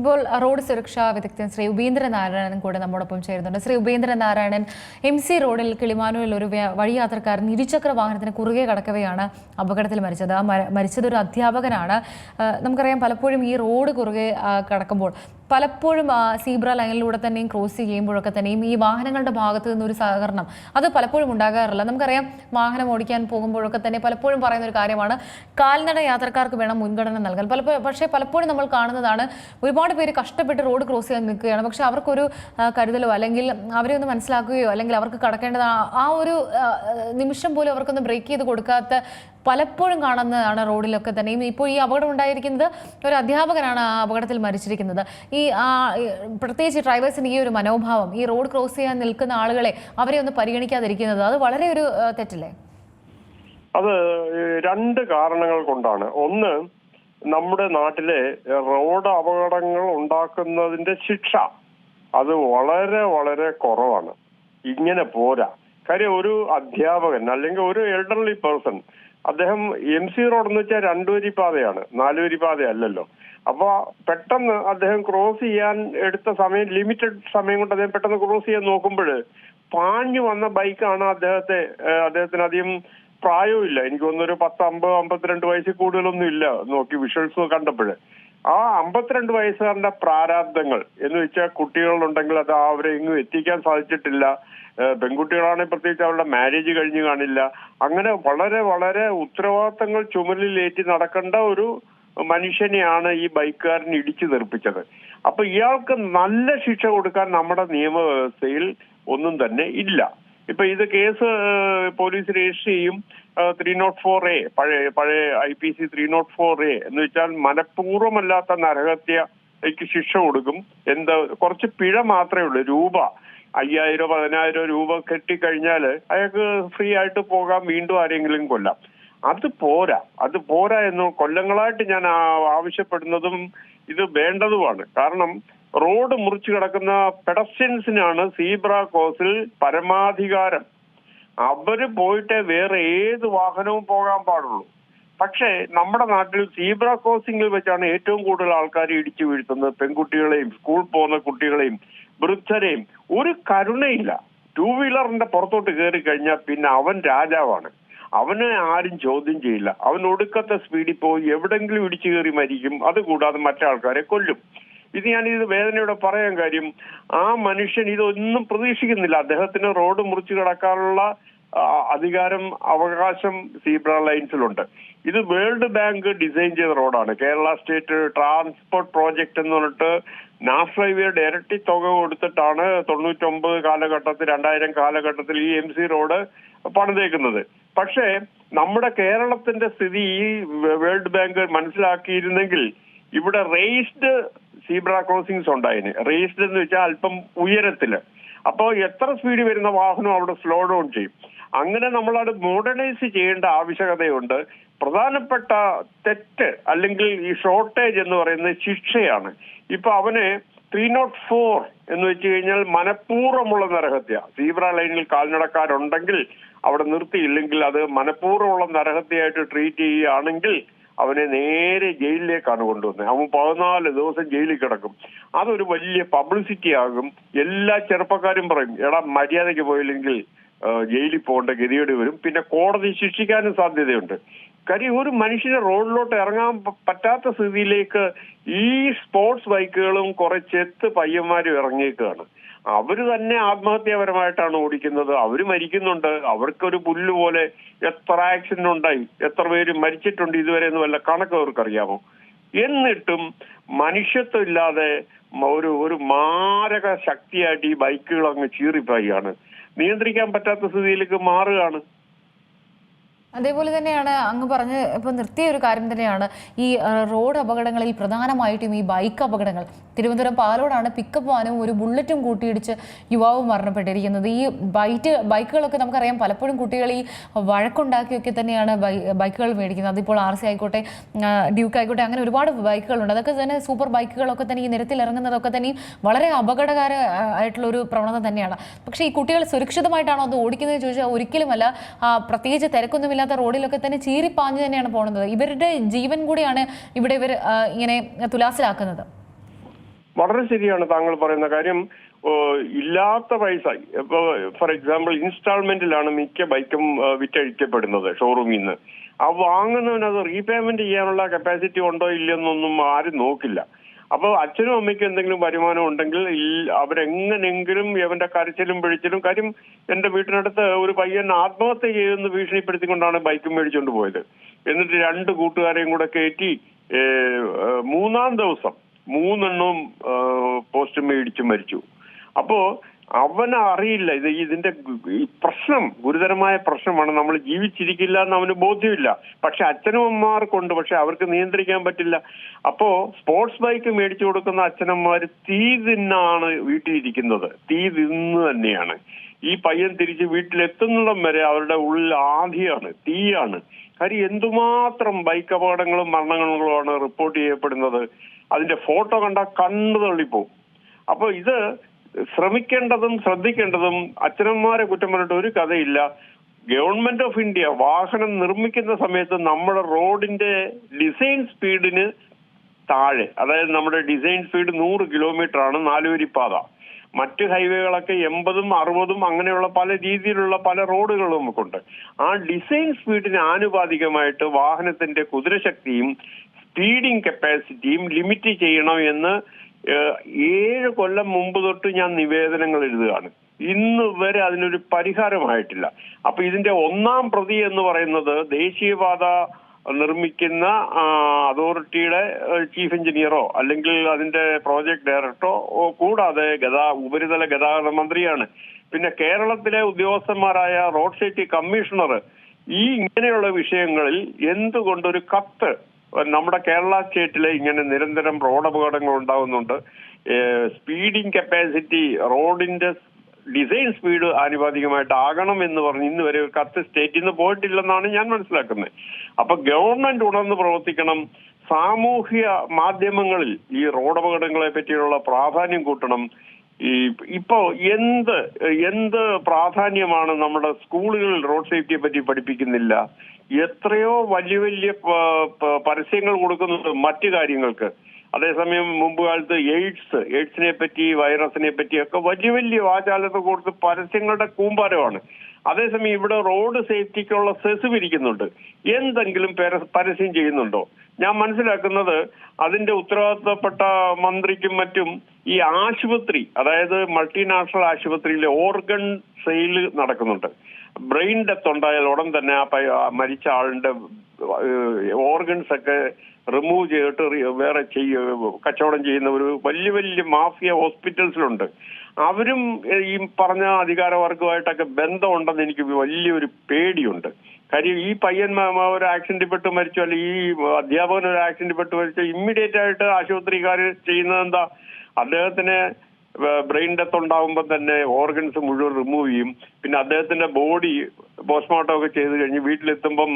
ഇപ്പോൾ റോഡ് സുരക്ഷാ വിദഗ്ധൻ ശ്രീ ഉപേന്ദ്രനാരായണൻ കൂടെ നമ്മോടൊപ്പം ചേരുന്നുണ്ട്. ശ്രീ ഉപേന്ദ്രനാരായണൻ എം സി റോഡിൽ കിളിമാനൂരിൽ ഒരു വഴിയാത്രക്കാരൻ ഇരുചക്ര വാഹനത്തിന് കുറുകെ കടക്കവെയാണ് അപകടത്തിൽ മരിച്ചത്. ഒരു അധ്യാപകനാണ്. നമുക്കറിയാം പലപ്പോഴും ഈ റോഡ് കുറുകെ കടക്കുമ്പോൾ പലപ്പോഴും സീബ്ര ലൈനിലൂടെ തന്നെയും ക്രോസ് ചെയ്യുമ്പോഴൊക്കെ തന്നെയും ഈ വാഹനങ്ങളുടെ ഭാഗത്ത് നിന്നൊരു സഹകരണം അത് പലപ്പോഴും ഉണ്ടാകാറില്ല. നമുക്കറിയാം വാഹനം ഓടിക്കാൻ പോകുമ്പോഴൊക്കെ തന്നെ പലപ്പോഴും പറയുന്ന ഒരു കാര്യമാണ് കാൽനട യാത്രക്കാർക്ക് വേണം മുൻഗണന നൽകാൻ. പലപ്പോഴും പക്ഷേ പലപ്പോഴും നമ്മൾ കാണുന്നതാണ് ഒരുപാട് പേര് കഷ്ടപ്പെട്ട് റോഡ് ക്രോസ് ചെയ്യാൻ നിൽക്കുകയാണ്. പക്ഷേ അവർക്കൊരു കരുതലോ അല്ലെങ്കിൽ അവരെ ഒന്ന് മനസ്സിലാക്കുകയോ അല്ലെങ്കിൽ അവർക്ക് കടക്കേണ്ടത് ആ- ഒരു നിമിഷം പോലും അവർക്കൊന്ന് ബ്രേക്ക് ചെയ്ത് കൊടുക്കാത്ത പലപ്പോഴും കാണുന്നതാണ് റോഡിലൊക്കെ തന്നെയും. ഇപ്പോൾ ഈ അപകടം ഉണ്ടായിരിക്കുന്നത് ഒരു അധ്യാപകനാണ് ആ അപകടത്തിൽ മരിച്ചിരിക്കുന്നത്. ഈ ഈ പ്രത്യേകിച്ച് ഡ്രൈവേഴ്സിന് ഈ ഒരു മനോഭാവം ഈ റോഡ് ക്രോസ് ചെയ്യാൻ നിൽക്കുന്ന ആളുകളെ അവരെ ഒന്ന് പരിഗണിക്കാതിരിക്കുന്നത് അത് വളരെ ഒരു തെറ്റല്ലേ? അത് രണ്ട് കാരണങ്ങൾ കൊണ്ടാണ്. ഒന്ന് നമ്മുടെ നാട്ടിലെ റോഡ് അപകടങ്ങൾ ഉണ്ടാക്കുന്നതിന്റെ ശിക്ഷ അത് വളരെ വളരെ കുറവാണ്. ഇങ്ങനെ പോരാ. കാര്യം ഒരു അധ്യാപകൻ അല്ലെങ്കിൽ ഒരു എൽഡർലി പേഴ്സൺ അദ്ദേഹം എം സി റോഡ് എന്ന് വെച്ചാൽ രണ്ടുവരി പാതയാണ് നാലുവരി പാതയല്ലല്ലോ. അപ്പൊ പെട്ടെന്ന് അദ്ദേഹം ക്രോസ് ചെയ്യാൻ എടുത്ത സമയം ലിമിറ്റഡ് സമയം കൊണ്ട് അദ്ദേഹം പെട്ടെന്ന് ക്രോസ് ചെയ്യാൻ നോക്കുമ്പോൾ പാഞ്ഞു വന്ന ബൈക്കാണ് അദ്ദേഹത്തെ അദ്ദേഹത്തിന് അധികം പ്രായവും ഇല്ല എനിക്ക് തോന്നുന്നു ഒരു പത്ത് അമ്പത് അമ്പത്തിരണ്ട് വയസ്സിൽ കൂടുതലൊന്നും ഇല്ല. നോക്കി വിഷ്വൽസ് കണ്ടപ്പോൾ ആ അമ്പത്തിരണ്ട് വയസ്സുകാരന്റെ പ്രാരാബ്ദങ്ങൾ എന്ന് വെച്ചാൽ കുട്ടികളുണ്ടെങ്കിൽ അത് അവരെ ഇങ്ങും എത്തിക്കാൻ സാധിച്ചിട്ടില്ല. പെൺകുട്ടികളാണെങ്കിൽ പ്രത്യേകിച്ച് അവരുടെ മാരേജ് കഴിഞ്ഞു കാണില്ല. അങ്ങനെ വളരെ വളരെ ഉത്തരവാദിത്തങ്ങൾ ചുമലിലേറ്റി നടക്കേണ്ട ഒരു മനുഷ്യനെയാണ് ഈ ബൈക്കുകാരൻ ഇടിച്ചു നിർപ്പിച്ചത് അപ്പൊ ഇയാൾക്ക് നല്ല ശിക്ഷ കൊടുക്കാൻ നമ്മുടെ നിയമവ്യവസ്ഥയിൽ ഒന്നും തന്നെ ഇല്ല. ഇപ്പൊ ഇത് കേസ് പോലീസ് രജിസ്റ്റർ ചെയ്യും ത്രീ നോട്ട് ഫോർ എ പഴയ പഴയ I P C three nought four A എന്ന് വെച്ചാൽ മനഃപൂർവമല്ലാത്ത നരഹത്യക്ക് ശിക്ഷ കൊടുക്കും. എന്താ കുറച്ച് പിഴ മാത്രമേ ഉള്ളൂ. രൂപ അയ്യായിരം പതിനായിരം രൂപ കെട്ടിക്കഴിഞ്ഞാൽ അയാൾക്ക് ഫ്രീ ആയിട്ട് പോകാം വീണ്ടും ആരെങ്കിലും കൊല്ലാം. അത് പോരാ. അത് പോരാ എന്ന് കൊല്ലങ്ങളായിട്ട് ഞാൻ ആവശ്യപ്പെടുന്നതും ഇത് വേണ്ടതുമാണ്. കാരണം റോഡ് മുറിച്ചു കിടക്കുന്ന പെഡസ്ട്രിയൻസിനാണ് സീബ്ര കോസിൽ പരമാധികാരം. അവർ പോയിട്ട് വേറെ ഏത് വാഹനവും പോകാൻ പാടുള്ളൂ. പക്ഷേ നമ്മുടെ നാട്ടിൽ സീബ്ര ക്രോസിംഗിൽ വെച്ചാണ് ഏറ്റവും കൂടുതൽ ആൾക്കാർ ഇടിച്ചു വീഴ്ത്തുന്നത്. പെൺകുട്ടികളെയും സ്കൂൾ പോകുന്ന കുട്ടികളെയും വൃദ്ധരെയും. ഒരു കരുണയില്ല. ടൂ വീലറിന്റെ പുറത്തോട്ട് കയറി കഴിഞ്ഞാൽ പിന്നെ അവൻ രാജാവാണ്. അവനെ ആരും ചോദ്യം ചെയ്യില്ല. അവൻ ഒടുക്കത്തെ സ്പീഡിൽ പോയി എവിടെങ്കിലും ഇടിച്ചു കയറി മരിക്കും. അതുകൂടാതെ മറ്റാൾക്കാരെ കൊല്ലും. ഇത് ഞാൻ ഇത് വേദനയോടെ പറയാൻ കാര്യം ആ മനുഷ്യൻ ഇതൊന്നും പ്രതീക്ഷിക്കുന്നില്ല. അദ്ദേഹത്തിന് റോഡ് മുറിച്ചു കിടക്കാനുള്ള അധികാരം അവകാശം സീബ്ര ലൈൻസിലുണ്ട്. ഇത് വേൾഡ് ബാങ്ക് ഡിസൈൻ ചെയ്ത റോഡാണ്. കേരള സ്റ്റേറ്റ് ട്രാൻസ്പോർട്ട് പ്രോജക്റ്റ് എന്ന് പറഞ്ഞിട്ട് നാഷണൽ ഹൈവേയുടെ ഇരട്ടി തുക കൊടുത്തിട്ടാണ് തൊണ്ണൂറ്റൊമ്പത് കാലഘട്ടത്തിൽ രണ്ടായിരം കാലഘട്ടത്തിൽ ഈ എം സി റോഡ് പണിതേക്കുന്നത്. പക്ഷേ നമ്മുടെ കേരളത്തിന്റെ സ്ഥിതി ഈ വേൾഡ് ബാങ്ക് മനസ്സിലാക്കിയിരുന്നെങ്കിൽ ഇവിടെ റേസ്ഡ് സീബ്ര ക്രോസിംഗ്സ് ഉണ്ടായിന്. റേസ്ഡ് എന്ന് വെച്ചാൽ അല്പം ഉയരത്തിൽ. അപ്പോ എത്ര സ്പീഡ് വരുന്ന വാഹനം അവിടെ സ്ലോ ഡൗൺ ചെയ്യും? അങ്ങനെ നമ്മളത് മോഡേണൈസ് ചെയ്യേണ്ട ആവശ്യകതയുണ്ട്. പ്രധാനപ്പെട്ട തെറ്റ് അല്ലെങ്കിൽ ഈ ഷോർട്ടേജ് എന്ന് പറയുന്നത് ശിക്ഷയാണ്. ഇപ്പൊ അവന് ത്രീ നോട്ട് ഫോർ എന്ന് വെച്ച് കഴിഞ്ഞാൽ മനഃപൂർവമുള്ള നരഹത്യ. സീബ്ര ലൈനിൽ കാൽനടക്കാരുണ്ടെങ്കിൽ അവിടെ നിർത്തിയില്ലെങ്കിൽ അത് മനഃപൂർവമുള്ള നരഹത്യയായിട്ട് ട്രീറ്റ് ചെയ്യുകയാണെങ്കിൽ അവനെ നേരെ ജയിലിലേക്കാണ് കൊണ്ടുവന്നത്. അവൻ പതിനാല് ദിവസം ജയിലിൽ കിടക്കും. അതൊരു വലിയ പബ്ലിസിറ്റി ആകും. എല്ലാ ചെറുപ്പക്കാരും പറയും എടാ മര്യാദയ്ക്ക് പോയില്ലെങ്കിൽ ജയിലിൽ പോകേണ്ട ഗതികേട് വരും. പിന്നെ കോടതി ശിക്ഷിക്കാനും സാധ്യതയുണ്ട്. കാര്യം ഒരു മനുഷ്യനെ റോഡിലോട്ട് ഇറങ്ങാൻ പറ്റാത്ത സ്ഥിതിയിലേക്ക് ഈ സ്പോർട്സ് ബൈക്കുകളും കുറെ ചെത്ത് പയ്യന്മാരും ഇറങ്ങിയേക്കാണ്. അവർ തന്നെ ആത്മഹത്യാപരമായിട്ടാണ് ഓടിക്കുന്നത്. അവർ മരിക്കുന്നുണ്ട്. അവർക്കൊരു പുല്ല് പോലെ എത്ര ആക്സിഡന്റ് ഉണ്ടായി എത്ര പേര് മരിച്ചിട്ടുണ്ട് ഇതുവരെ എന്ന് വല്ല കണക്ക് അവർക്കറിയാമോ? എന്നിട്ടും മനുഷ്യത്വം ഇല്ലാതെ ഒരു ഒരു മാരക ശക്തിയായിട്ട് ഈ ബൈക്കുകൾ അങ്ങ് ചീറിപ്പായാണ് നിയന്ത്രിക്കാൻ പറ്റാത്ത സ്ഥിതിയിലേക്ക് മാറുകയാണ് അതേപോലെ തന്നെയാണ് അങ്ങ് പറഞ്ഞ് ഇപ്പോൾ നിർത്തിയ ഒരു കാര്യം തന്നെയാണ് ഈ റോഡ് അപകടങ്ങളിൽ പ്രധാനമായിട്ടും ഈ ബൈക്ക് അപകടങ്ങൾ. തിരുവനന്തപുരം പാലോടാണ് പിക്കപ്പ് വാനും ഒരു ബുള്ളറ്റും കൂട്ടിയിടിച്ച് യുവാവ് മരണപ്പെട്ടിരിക്കുന്നത്. ഈ ബൈറ്റ് ബൈക്കുകളൊക്കെ നമുക്കറിയാം പലപ്പോഴും കുട്ടികൾ ഈ വഴക്കുണ്ടാക്കിയൊക്കെ തന്നെയാണ് ബൈക്കുകൾ മേടിക്കുന്നത്. അതിപ്പോൾ ആർ സി ആയിക്കോട്ടെ ഡ്യൂക്ക് ആയിക്കോട്ടെ അങ്ങനെ ഒരുപാട് ബൈക്കുകളുണ്ട്. അതൊക്കെ തന്നെ സൂപ്പർ ബൈക്കുകളൊക്കെ തന്നെ ഈ നിരത്തിൽ ഇറങ്ങുന്നതൊക്കെ തന്നെയും വളരെ അപകടകര ആയിട്ടുള്ള ഒരു പ്രവണത തന്നെയാണ്. പക്ഷേ ഈ കുട്ടികൾ സുരക്ഷിതമായിട്ടാണോ അത് ഓടിക്കുന്നത് ചോദിച്ചാൽ ഒരിക്കലുമല്ല. പ്രത്യേകിച്ച് പ്രത്യേകിച്ച് തിരക്കൊന്നുമില്ലാത്ത റോഡിലൊക്കെ തന്നെ ചീറിപ്പാഞ്ഞു തന്നെയാണ് പോകുന്നത് ഇവരുടെ ജീവൻ കൂടിയാണ് ഇവിടെ ഇവർ ഇങ്ങനെ തുലാസിലാക്കുന്നത്. വളരെ ശരിയാണ് താങ്കൾ പറയുന്ന കാര്യം. ഇല്ലാത്ത പൈസ. ഇപ്പൊ ഫോർ എക്സാമ്പിൾ ഇൻസ്റ്റാൾമെന്റിലാണ് മിക്ക ബൈക്കും വിറ്റഴിക്കപ്പെടുന്നത് ഷോറൂമിൽ നിന്ന് ആ വാങ്ങുന്നവനത് റീപേയ്മെന്റ് ചെയ്യാനുള്ള കപ്പാസിറ്റി ഉണ്ടോ ഇല്ലെന്നൊന്നും ആരും നോക്കില്ല. അപ്പോൾ അച്ഛനും അമ്മയ്ക്കും എന്തെങ്കിലും വരുമാനം ഉണ്ടെങ്കിൽ അവരെങ്ങനെങ്കിലും ഇവന്റെ കരച്ചിലും പിഴിച്ചിലും കാര്യം എന്റെ വീട്ടിനടുത്ത് ഒരു പയ്യൻ ആത്മഹത്യ ചെയ്തെന്ന് ഭീഷണിപ്പെടുത്തിക്കൊണ്ടാണ് ബൈക്കും മേടിച്ചുകൊണ്ട് പോയത്. എന്നിട്ട് രണ്ട് കൂട്ടുകാരെയും കൂടെ കയറ്റി മൂന്നാം ദിവസം മൂന്നെണ്ണവും പോസ്റ്റ് മേടിച്ച് മരിച്ചു. അപ്പോ അവന് അറിയില്ല ഇത് ഇതിന്റെ പ്രശ്നം ഗുരുതരമായ പ്രശ്നമാണ്. നമ്മൾ ജീവിച്ചിരിക്കില്ല എന്ന് അവന് ബോധ്യമില്ല. പക്ഷെ അച്ഛനമ്മമാർക്കുണ്ട് പക്ഷെ അവർക്ക് നിയന്ത്രിക്കാൻ പറ്റില്ല. അപ്പോ സ്പോർട്സ് ബൈക്ക് മേടിച്ചു കൊടുക്കുന്ന അച്ഛനമ്മമാർ തീ തിന്നാണ് വീട്ടിലിരിക്കുന്നത്. തീ തിന്ന് തന്നെയാണ്. ഈ പയ്യൻ തിരിച്ച് വീട്ടിലെത്തുന്നിടം വരെ അവരുടെ ഉള്ളിൽ ആധിയാണ് തീയാണ്. കാര്യം എന്തുമാത്രം ബൈക്ക് അപകടങ്ങളും മരണങ്ങളുമാണ് റിപ്പോർട്ട് ചെയ്യപ്പെടുന്നത്? അതിന്റെ ഫോട്ടോ കണ്ടാൽ കണ്ണു തള്ളിപ്പോവും. അപ്പൊ ഇത് ശ്രമിക്കേണ്ടതും ശ്രദ്ധിക്കേണ്ടതും അച്ഛനന്മാരെ കുറ്റം പറഞ്ഞിട്ട് ഒരു കഥയില്ല. ഗവൺമെന്റ് ഓഫ് ഇന്ത്യ വാഹനം നിർമ്മിക്കുന്ന സമയത്ത് നമ്മുടെ റോഡിന്റെ ഡിസൈൻ സ്പീഡിന് താഴെ അതായത് നമ്മുടെ ഡിസൈൻ സ്പീഡ് നൂറ് കിലോമീറ്റർ ആണ് നാലുവരിപ്പാത. മറ്റ് ഹൈവേകളൊക്കെ എൺപതും അറുപതും അങ്ങനെയുള്ള പല രീതിയിലുള്ള പല റോഡുകളും നമുക്കുണ്ട്. ആ ഡിസൈൻ സ്പീഡിന് ആനുപാതികമായിട്ട് വാഹനത്തിന്റെ കുതിരശക്തിയും സ്പീഡിംഗ് കപ്പാസിറ്റിയും ലിമിറ്റ് ചെയ്യണം എന്ന് ഏഴ് കൊല്ലം മുമ്പ് തൊട്ട് ഞാൻ നിവേദനങ്ങൾ എഴുതുകയാണ്. ഇന്ന് വരെ അതിനൊരു പരിഹാരമായിട്ടില്ല. അപ്പൊ ഇതിന്റെ ഒന്നാം പ്രതി എന്ന് പറയുന്നത് ദേശീയപാത നിർമ്മിക്കുന്ന അതോറിറ്റിയുടെ ചീഫ് എഞ്ചിനീയറോ അല്ലെങ്കിൽ അതിന്റെ പ്രോജക്ട് ഡയറക്ടറോ കൂടാതെ ഗതാ ഉപരിതല ഗതാഗത മന്ത്രിയാണ്. പിന്നെ കേരളത്തിലെ ഉദ്യോഗസ്ഥന്മാരായ റോഡ് സേഫ്റ്റി കമ്മീഷണർ ഈ ഇങ്ങനെയുള്ള വിഷയങ്ങളിൽ എന്തുകൊണ്ടൊരു കത്ത് നമ്മുടെ കേരള സ്റ്റേറ്റിലെ ഇങ്ങനെ നിരന്തരം റോഡ് അപകടങ്ങൾ ഉണ്ടാകുന്നുണ്ട് സ്പീഡിംഗ് കപ്പാസിറ്റി റോഡിന്റെ ഡിസൈൻ സ്പീഡ് ആനുപാതികമായിട്ട് ആകണം എന്ന് പറഞ്ഞ് ഇന്ന് വരെ കത്ത് സ്റ്റേറ്റിൽ നിന്ന് പോയിട്ടില്ലെന്നാണ് ഞാൻ മനസ്സിലാക്കുന്നത്. അപ്പൊ ഗവൺമെന്റ് ഉണർന്ന് പ്രവർത്തിക്കണം. സാമൂഹ്യ മാധ്യമങ്ങളിൽ ഈ റോഡ് അപകടങ്ങളെ പറ്റിയുള്ള പ്രാധാന്യം കൂട്ടണം. ഈ ഇപ്പോ എന്ത് എന്ത് പ്രാധാന്യമാണ് നമ്മുടെ സ്കൂളുകളിൽ റോഡ് സേഫ്റ്റിയെ പറ്റി പഠിപ്പിക്കുന്നില്ല? എത്രയോ വലിയ വലിയ പരസ്യങ്ങൾ കൊടുക്കുന്നത് മറ്റു കാര്യങ്ങൾക്ക്. അതേസമയം മുമ്പ് കാലത്ത് എയ്ഡ്സ് എയ്ഡ്സിനെ പറ്റി വൈറസിനെ പറ്റി ഒക്കെ വലിയ വലിയ വാചാലത്ത് കൊടുത്ത് പരസ്യങ്ങളുടെ കൂമ്പാരമാണ്. അതേസമയം ഇവിടെ റോഡ് സേഫ്റ്റിക്കുള്ള സെസ് പിരിക്കുന്നുണ്ട് എന്തെങ്കിലും പര- പരസ്യം ചെയ്യുന്നുണ്ടോ? ഞാൻ മനസ്സിലാക്കുന്നത് അതിന്റെ ഉത്തരവാദിത്തപ്പെട്ട മന്ത്രിക്കും മറ്റും ഈ ആശുപത്രി അതായത് മൾട്ടിനാഷണൽ ആശുപത്രിയിലെ ഓർഗൻ സെയിൽ നടക്കുന്നുണ്ട്. ബ്രെയിൻ ഡെത്ത് ഉണ്ടായാൽ ഉടൻ തന്നെ ആ മരിച്ച ആളിന്റെ ഓർഗൻസ് ഒക്കെ റിമൂവ് ചെയ്തിട്ട് വേറെ ചെയ്യ കച്ചവടം ചെയ്യുന്ന ഒരു വലിയ വലിയ മാഫിയ ഹോസ്പിറ്റൽസിലുണ്ട്. അവരും ഈ പറഞ്ഞ അധികാരവർഗമായിട്ടൊക്കെ ബന്ധമുണ്ടെന്ന് എനിക്ക് വലിയൊരു പേടിയുണ്ട്. കാര്യം ഈ പയ്യൻ ഒരു ആക്സിഡന്റ് പെട്ട് മരിച്ചു അല്ലെങ്കിൽ ഈ അധ്യാപകൻ ഒരു ആക്സിഡന്റ് പെട്ട് മരിച്ചു ഇമ്മീഡിയറ്റ് ആയിട്ട് ആശുപത്രിക്കാർ ചെയ്യുന്നത് എന്താ? അദ്ദേഹത്തിന് ബ്രെയിൻ ഡെത്ത് ഉണ്ടാകുമ്പോൾ തന്നെ ഓർഗൻസ് മുഴുവൻ റിമൂവ് ചെയ്യും. പിന്നെ അദ്ദേഹത്തിന്റെ ബോഡി പോസ്റ്റ്മോർട്ടം ഒക്കെ ചെയ്ത് കഴിഞ്ഞ് വീട്ടിലെത്തുമ്പം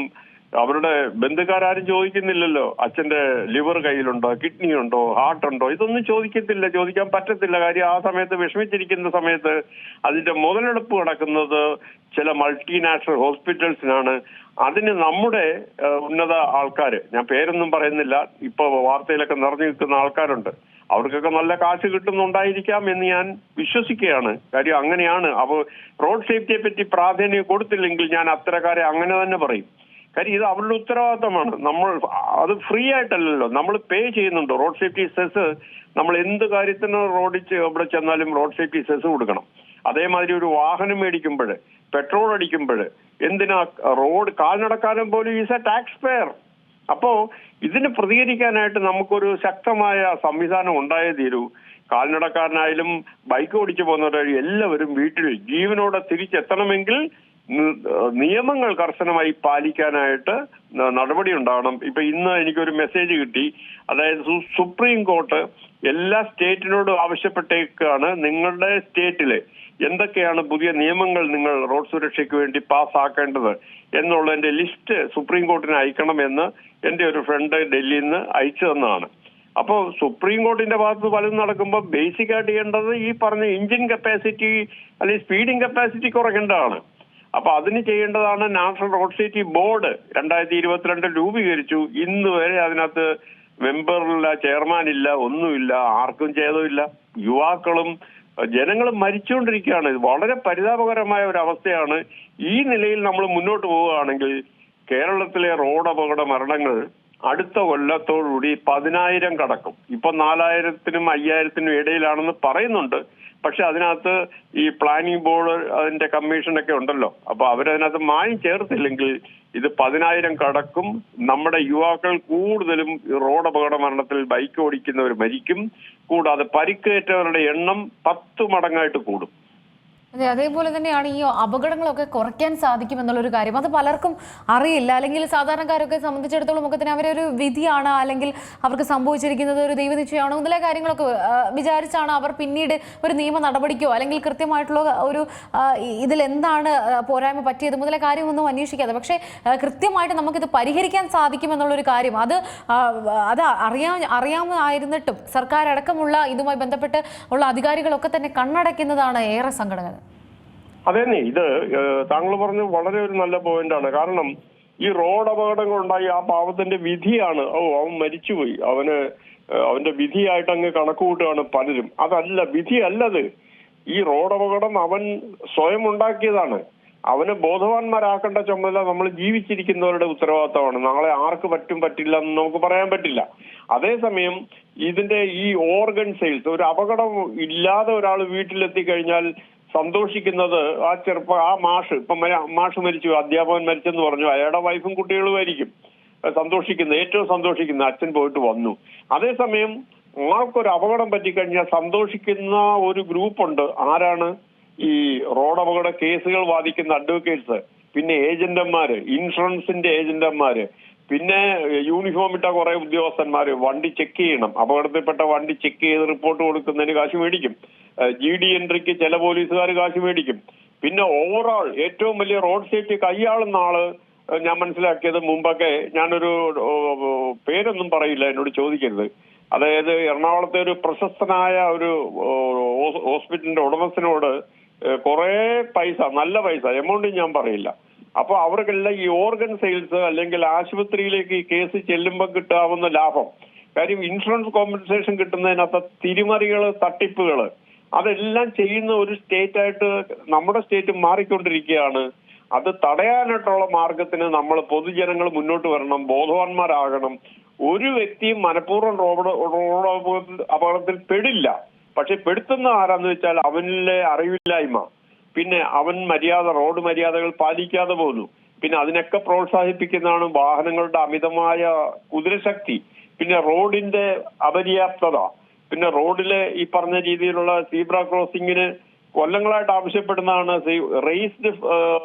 അവരുടെ ബന്ധുക്കാരും ചോദിക്കുന്നില്ലല്ലോ. അച്ഛന്റെ ലിവർ കയ്യിലുണ്ടോ കിഡ്നി ഉണ്ടോ ഹാർട്ട് ഉണ്ടോ? ഇതൊന്നും ചോദിക്കത്തില്ല ചോദിക്കാൻ പറ്റത്തില്ല. കാര്യം ആ സമയത്ത് വിഷമിച്ചിരിക്കുന്ന സമയത്ത് അതിന്റെ മുതലെടുപ്പ് നടക്കുന്നത് ചില മൾട്ടിനാഷണൽ ഹോസ്പിറ്റൽസിനാണ് അതിന് നമ്മുടെ ഉന്നത ആൾക്കാർ ഞാൻ പേരൊന്നും പറയുന്നില്ല ഇപ്പൊ വാർത്തയിലൊക്കെ നിറഞ്ഞു നിൽക്കുന്ന ആൾക്കാരുണ്ട്. അവർക്കൊക്കെ നല്ല കാശ് കിട്ടുന്നുണ്ടായിരിക്കാം എന്ന് ഞാൻ വിശ്വസിക്കുകയാണ്. കാര്യം അങ്ങനെയാണ്. അപ്പോൾ റോഡ് സേഫ്റ്റിയെ പറ്റി പ്രാധാന്യം കൊടുത്തില്ലെങ്കിൽ ഞാൻ അത്തരക്കാരെ അങ്ങനെ തന്നെ പറയും. കാര്യം ഇത് അവരുടെ ഉത്തരവാദിത്തമാണ്. നമ്മൾ അത് ഫ്രീ ആയിട്ടല്ലല്ലോ. നമ്മൾ പേ ചെയ്യുന്നുണ്ട്. റോഡ് സേഫ്റ്റി സെസ് നമ്മൾ എന്ത് കാര്യത്തിന് റോഡിൽ എവിടെ ചെന്നാലും റോഡ് സേഫ്റ്റി സെസ് കൊടുക്കണം. അതേമാതിരി ഒരു വാഹനം മേടിക്കുമ്പോൾ പെട്രോൾ അടിക്കുമ്പോൾ എന്തിനാ റോഡ് കാൽ കാൽനടക്കാരൻ പോലും ഈസ് എ ടാക്സ് പെയർ അപ്പോ ഇതിന് പ്രതികരിക്കാനായിട്ട് നമുക്കൊരു ശക്തമായ സംവിധാനം ഉണ്ടായേ തീരൂ. കാൽനടക്കാരനായാലും ബൈക്ക് ഓടിച്ചു പോകുന്നവരായാലും എല്ലാവരും വീട്ടിൽ ജീവനോടെ തിരിച്ചെത്തണമെങ്കിൽ നിയമങ്ങൾ കർശനമായി പാലിക്കാനായിട്ട് നടപടി ഉണ്ടാവണം. ഇപ്പൊ ഇന്ന് എനിക്കൊരു മെസ്സേജ് കിട്ടി. അതായത് സുപ്രീം കോർട്ട് എല്ലാ സ്റ്റേറ്റിനോടും ആവശ്യപ്പെട്ടേക്കാണ് നിങ്ങളുടെ സ്റ്റേറ്റിലെ എന്തൊക്കെയാണ് പുതിയ നിയമങ്ങൾ നിങ്ങൾ റോഡ് സുരക്ഷയ്ക്ക് വേണ്ടി പാസ്സാക്കേണ്ടത് എന്നുള്ളതിന്റെ ലിസ്റ്റ് സുപ്രീം കോർട്ടിന് അയക്കണമെന്ന് എന്റെ ഒരു ഫ്രണ്ട് ഡൽഹിയിൽ നിന്ന് അയച്ചു തന്നതാണ്. അപ്പോൾ സുപ്രീം കോർട്ടിന്റെ ഭാഗത്ത് പലതും നടക്കുമ്പോൾ ബേസിക് ആയിട്ട് ചെയ്യേണ്ടത് ഈ പറഞ്ഞ എഞ്ചിൻ കപ്പാസിറ്റി അല്ലെങ്കിൽ സ്പീഡിംഗ് കപ്പാസിറ്റി കുറയ്ക്കേണ്ടതാണ്. അപ്പൊ അതിന് ചെയ്യേണ്ടതാണ് നാഷണൽ റോഡ് സേഫ്റ്റി ബോർഡ് രണ്ടായിരത്തി ഇരുപത്തിരണ്ടിൽ രൂപീകരിച്ചു. ഇന്ന് വരെ അതിനകത്ത് മെമ്പറില്ല ചെയർമാൻ ഇല്ല ഒന്നുമില്ല ആർക്കും ഛേദമില്ല. യുവാക്കളും അഹ് ജനങ്ങളും മരിച്ചുകൊണ്ടിരിക്കുകയാണ് വളരെ പരിതാപകരമായ ഒരു അവസ്ഥയാണ്. ഈ നിലയിൽ നമ്മൾ മുന്നോട്ട് പോവുകയാണെങ്കിൽ കേരളത്തിലെ റോഡ് അപകട മരണങ്ങൾ അടുത്ത കൊല്ലത്തോടുകൂടി പതിനായിരം കടക്കും. ഇപ്പൊ നാലായിരത്തിനും അയ്യായിരത്തിനും ഇടയിലാണെന്ന് പറയുന്നുണ്ട്. പക്ഷെ അതിനകത്ത് ഈ പ്ലാനിംഗ് ബോർഡ് അതിന്റെ കമ്മീഷനൊക്കെ ഉണ്ടല്ലോ. അപ്പൊ അവരതിനകത്ത് മായം ചേർത്തില്ലെങ്കിൽ ഇത് പതിനായിരം കടക്കും. നമ്മുടെ യുവാക്കൾ കൂടുതലും റോഡ് അപകട മരണത്തിൽ ബൈക്ക് ഓടിക്കുന്നവർ മരിക്കും. കൂടാതെ പരിക്കേറ്റവരുടെ എണ്ണം പത്ത് മടങ്ങായിട്ട് കൂടും. അതെ അതേപോലെ തന്നെയാണ് ഈ അപകടങ്ങളൊക്കെ കുറയ്ക്കാൻ സാധിക്കും എന്നുള്ളൊരു കാര്യം. അത് പലർക്കും അറിയില്ല. അല്ലെങ്കിൽ സാധാരണക്കാരൊക്കെ സംബന്ധിച്ചിടത്തോളം ഒക്കെ തന്നെ അവരൊരു വിധിയാണ് അല്ലെങ്കിൽ അവർക്ക് സംഭവിച്ചിരിക്കുന്നത് ഒരു ദൈവനിശ്ചയമാണോ മുതലായ കാര്യങ്ങളൊക്കെ വിചാരിച്ചാണ് അവർ പിന്നീട് ഒരു നിയമ നടപടിക്കോ അല്ലെങ്കിൽ കൃത്യമായിട്ടുള്ള ഒരു ഇതിൽ എന്താണ് പോരായ്മ പറ്റിയത് മുതലായ കാര്യമൊന്നും അന്വേഷിക്കാതെ. പക്ഷേ കൃത്യമായിട്ട് നമുക്കിത് പരിഹരിക്കാൻ സാധിക്കും എന്നുള്ളൊരു കാര്യം. അത് അത് അറിയാ അറിയാമായിരുന്നിട്ടും സർക്കാരടക്കമുള്ള ഇതുമായി ബന്ധപ്പെട്ട് ഉള്ള അധികാരികളൊക്കെ തന്നെ കണ്ണടയ്ക്കുന്നതാണ് ഏറെ സങ്കടകരം അതേന്നെ ഇത് താങ്കൾ പറഞ്ഞ വളരെ ഒരു നല്ല പോയിന്റാണ്. കാരണം ഈ റോഡ് അപകടങ്ങൾ ഉണ്ടായി ആ പാവത്തിന്റെ വിധിയാണ്. ഓ അവൻ മരിച്ചുപോയി. അവന് അവന്റെ വിധിയായിട്ട് അങ്ങ് കണക്കുകൂട്ടുകയാണ് പലരും. അതല്ല വിധിയല്ലത്. ഈ റോഡ് അപകടം അവൻ സ്വയം ഉണ്ടാക്കിയതാണ്. അവന് ബോധവാന്മാരാക്കേണ്ട ചുമതല നമ്മൾ ജീവിച്ചിരിക്കുന്നവരുടെ ഉത്തരവാദിത്തമാണ്. നാളെ ആർക്ക് പറ്റും പറ്റില്ല എന്ന് നമുക്ക് പറയാൻ പറ്റില്ല. അതേസമയം ഇതിന്റെ ഈ ഓർഗൻ സെയിൽസ് ഒരു അപകടം ഇല്ലാതെ ഒരാൾ വീട്ടിലെത്തി കഴിഞ്ഞാൽ സന്തോഷിക്കുന്നത് ആ ചെറുപ്പ ആ മാഷ് ഇപ്പൊ മാഷ് മരിച്ചു അധ്യാപകൻ മരിച്ചെന്ന് പറഞ്ഞു അയാളുടെ വൈഫും കുട്ടികളുമായിരിക്കും. സന്തോഷിക്കുന്നത് ഏറ്റവും സന്തോഷിക്കുന്ന അച്ഛൻ പോയിട്ട് വന്നു. അതേസമയം ആൾക്കൊരു അപകടം പറ്റിക്കഴിഞ്ഞാൽ സന്തോഷിക്കുന്ന ഒരു ഗ്രൂപ്പുണ്ട്. ആരാണ്? ഈ റോഡ് അപകട കേസുകൾ വാദിക്കുന്ന അഡ്വക്കേറ്റ്സ് പിന്നെ ഏജന്റന്മാര് ഇൻഷുറൻസിന്റെ ഏജന്റന്മാര് പിന്നെ യൂണിഫോം ഇട്ട കുറെ ഉദ്യോഗസ്ഥന്മാര് വണ്ടി ചെക്ക് ചെയ്യണം. അപകടത്തിൽപ്പെട്ട വണ്ടി ചെക്ക് ചെയ്ത് റിപ്പോർട്ട് കൊടുക്കുന്നതിന് കാശ് മേടിക്കും. ജി ഡി എൻട്രിക്ക് ചില പോലീസുകാർ കാശ് മേടിക്കും. പിന്നെ ഓവറോൾ ഏറ്റവും വലിയ റോഡ് സേഫ്റ്റി കൈയാളുന്ന ആൾ ഞാൻ മനസ്സിലാക്കിയത് മുമ്പൊക്കെ ഞാനൊരു പേരൊന്നും പറയില്ല എന്നോട് ചോദിക്കരുത്. അതായത് എറണാകുളത്തെ ഒരു പ്രശസ്തനായ ഒരു ഹോസ്പിറ്റലിന്റെ ഉടമസ്ഥനോട് കുറെ പൈസ നല്ല പൈസ എമൗണ്ട് ഞാൻ പറയില്ല. അപ്പൊ അവർക്കെല്ലാം ഈ ഓർഗൻ സെയിൽസ് അല്ലെങ്കിൽ ആശുപത്രിയിലേക്ക് ഈ കേസ് ചെല്ലുമ്പോൾ കിട്ടാവുന്ന ലാഭം. കാര്യം ഇൻഷുറൻസ് കോമ്പൻസേഷൻ കിട്ടുന്നതിനകത്ത് തിരിമറികൾ തട്ടിപ്പുകൾ അതെല്ലാം ചെയ്യുന്ന ഒരു സ്റ്റേറ്റ് ആയിട്ട് നമ്മുടെ സ്റ്റേറ്റ് മാറിക്കൊണ്ടിരിക്കുകയാണ്. അത് തടയാനായിട്ടുള്ള മാർഗത്തിന് നമ്മൾ പൊതുജനങ്ങൾ മുന്നോട്ട് വരണം ബോധവാന്മാരാകണം. ഒരു വ്യക്തിയും മനഃപൂർവം റോഡ് റോഡ് അപകടത്തിൽ- പെടില്ല. പക്ഷെ പെടുത്തുന്ന ആരാന്ന് വെച്ചാൽ അവനിലെ അറിവില്ലായ്മ. പിന്നെ അവൻ മര്യാദ റോഡ് മര്യാദകൾ പാലിക്കാതെ പോകുന്നു പിന്നെ അതിനൊക്കെ പ്രോത്സാഹിപ്പിക്കുന്നതാണ് വാഹനങ്ങളുടെ അമിതമായ കുതിരശക്തി. പിന്നെ റോഡിന്റെ അപര്യാപ്തത. പിന്നെ റോഡിലെ ഈ പറഞ്ഞ രീതിയിലുള്ള സീബ്ര ക്രോസിംഗിന് കൊല്ലങ്ങളായിട്ട് ആവശ്യപ്പെടുന്നതാണ് റേസ്ഡ്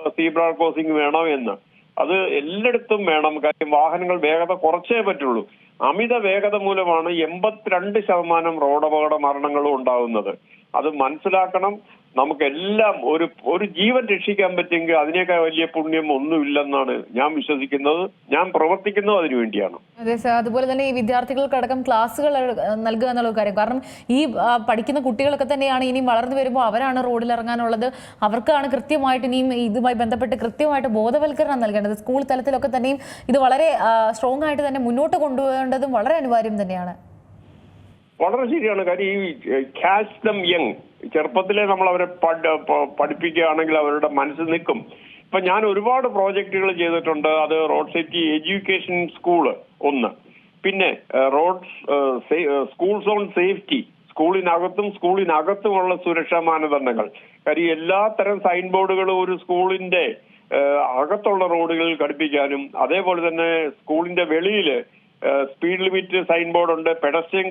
സീബ്ര ക്രോസിംഗ് വേണം എന്ന്. അത് എല്ലായിടത്തും വേണം. കാര്യം വാഹനങ്ങൾ വേഗത കുറച്ചേ പറ്റുള്ളൂ. അമിത വേഗത മൂലമാണ് എൺപത്തിരണ്ട് ശതമാനം റോഡപകട മരണങ്ങളും ഉണ്ടാകുന്നത് അത് മനസ്സിലാക്കണം. നമുക്കെല്ലാം ഒരു ഒരു ജീവൻ രക്ഷിക്കാൻ പറ്റുമെങ്കിൽ അതിനേക്കാൾ വലിയ പുണ്യം ഒന്നുമില്ലെന്നാണ് ഞാൻ വിശ്വസിക്കുന്നത്. ഞാൻ പ്രവർത്തിക്കുന്നത് അതിനു വേണ്ടിയാണ്. അതെ സാർ അതുപോലെ തന്നെ ഈ വിദ്യാർത്ഥികൾക്കടക്കം ക്ലാസ്സുകൾ നൽകുക എന്നുള്ള കാര്യം. കാരണം ഈ പഠിക്കുന്ന കുട്ടികളൊക്കെ തന്നെയാണ് ഇനിയും വളർന്നു വരുമ്പോൾ അവരാണ് റോഡിൽ ഇറങ്ങാനുള്ളത് അവർക്കാണ് കൃത്യമായിട്ട് ഇനിയും ഇതുമായി ബന്ധപ്പെട്ട് കൃത്യമായിട്ട് ബോധവൽക്കരണം നൽകേണ്ടത്. സ്കൂൾ തലത്തിലൊക്കെ തന്നെയും ഇത് വളരെ സ്ട്രോങ് ആയിട്ട് തന്നെ മുന്നോട്ട് കൊണ്ടുപോകേണ്ടതും വളരെ അനിവാര്യം തന്നെയാണ്. വളരെ ശരിയാണ്. കാര്യം ഈ ക്യാച്ച് ദം യങ് ചെറുപ്പത്തിലെ നമ്മൾ അവരെ പഠ- പഠിപ്പിക്കുകയാണെങ്കിൽ അവരുടെ മനസ്സിൽ നിൽക്കും. ഇപ്പൊ ഞാൻ ഒരുപാട് പ്രോജക്റ്റുകൾ ചെയ്തിട്ടുണ്ട്. അത് റോഡ് സേഫ്റ്റി എഡ്യൂക്കേഷൻ സ്കൂൾ ഒന്ന്. പിന്നെ റോഡ് സ്കൂൾ സോൺ സേഫ്റ്റി. സ്കൂളിനകത്തും സ്കൂളിനകത്തുമുള്ള സുരക്ഷാ മാനദണ്ഡങ്ങൾ. കാര്യം എല്ലാ തരം സൈൻ ബോർഡുകളും ഒരു സ്കൂളിന്റെ അകത്തുള്ള റോഡുകളിൽ ഘടിപ്പിക്കാനും അതേപോലെ തന്നെ സ്കൂളിന്റെ വെളിയിൽ സ്പീഡ് ലിമിറ്റ് സൈൻ ബോർഡ് ഉണ്ട് പെഡസ്ട്രിയൻ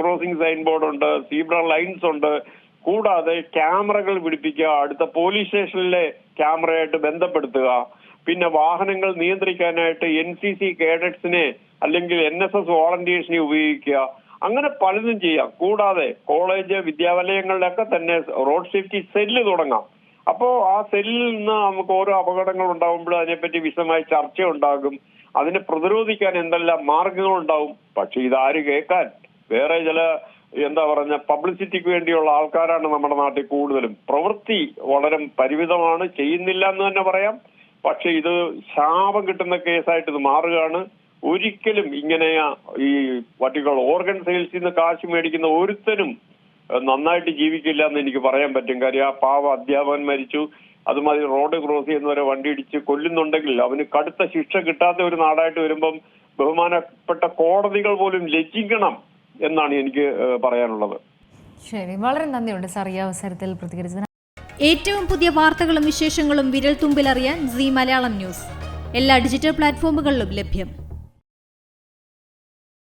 ക്രോസിംഗ് സൈൻ ബോർഡ് ഉണ്ട് സീബ്ര ലൈൻസ് ഉണ്ട് കൂടാതെ ക്യാമറകൾ പിടിപ്പിക്കുക അടുത്ത പോലീസ് സ്റ്റേഷനിലെ ക്യാമറയായിട്ട് ബന്ധപ്പെടുത്തുക. പിന്നെ വാഹനങ്ങൾ നിയന്ത്രിക്കാനായിട്ട് എൻ സി സി കേഡറ്റ്സിനെ അല്ലെങ്കിൽ എൻ എസ് എസ് വോളണ്ടിയേഴ്സിനെ ഉപയോഗിക്കുക. അങ്ങനെ പലതും ചെയ്യാം. കൂടാതെ കോളേജ് വിദ്യാലയങ്ങളിലൊക്കെ തന്നെ റോഡ് സേഫ്റ്റി സെല്ല് തുടങ്ങാം. അപ്പോ ആ സെല്ലിൽ നിന്ന് നമുക്ക് ഓരോ അപകടങ്ങൾ ഉണ്ടാകുമ്പോൾ അതിനെപ്പറ്റി വിശദമായി ചർച്ച ഉണ്ടാകും. അതിനെ പ്രതിരോധിക്കാൻ എന്തെല്ലാം മാർഗങ്ങളുണ്ടാവും? പക്ഷെ ഇതാര് കേൾക്കാൻ? വേറെ ചില എന്താ പറഞ്ഞ പബ്ലിസിറ്റിക്ക് വേണ്ടിയുള്ള ആൾക്കാരാണ് നമ്മുടെ നാട്ടിൽ കൂടുതലും. പ്രവൃത്തി വളരെ പരിമിതമാണ്. ചെയ്യുന്നില്ല എന്ന് തന്നെ പറയാം. പക്ഷെ ഇത് ശാപം കിട്ടുന്ന കേസായിട്ട് ഇത് മാറുകയാണ്. ഒരിക്കലും ഇങ്ങനെ ഈ വട്ടികൾ ഓർഗൻ സെയിൽസിൽ നിന്ന് കാശ് മേടിക്കുന്ന ഒരുത്തനും നന്നായിട്ട് ജീവിക്കില്ല എന്ന് എനിക്ക് പറയാൻ പറ്റും. കാര്യം ആ പാവ അധ്യാപകൻ മരിച്ചു. അതുമാതിരി റോഡ് ക്രോസ് ചെയ്യുന്നവരെ വണ്ടി ഇടിച്ച് കൊല്ലുന്നുണ്ടെങ്കിൽ അവന് കടുത്ത ശിക്ഷ കിട്ടാത്ത ഒരു നാടായിട്ട് വരുമ്പം ബഹുമാനപ്പെട്ട കോടതികൾ പോലും ലജ്ജിക്കണം എന്നാണ് എനിക്ക് പറയാനുള്ളത്. ശരി വളരെ നന്ദിയുണ്ട് സാർ ഈ അവസരത്തിൽ പ്രതികരിച്ചതിന്. ഏറ്റവും പുതിയ വാർത്തകളും വിശേഷങ്ങളും വിരൽ തുമ്പിലറിയാൻ സി മലയാളം ന്യൂസ്. എല്ലാ ഡിജിറ്റൽ പ്ലാറ്റ്ഫോമുകളിലും ലഭ്യം.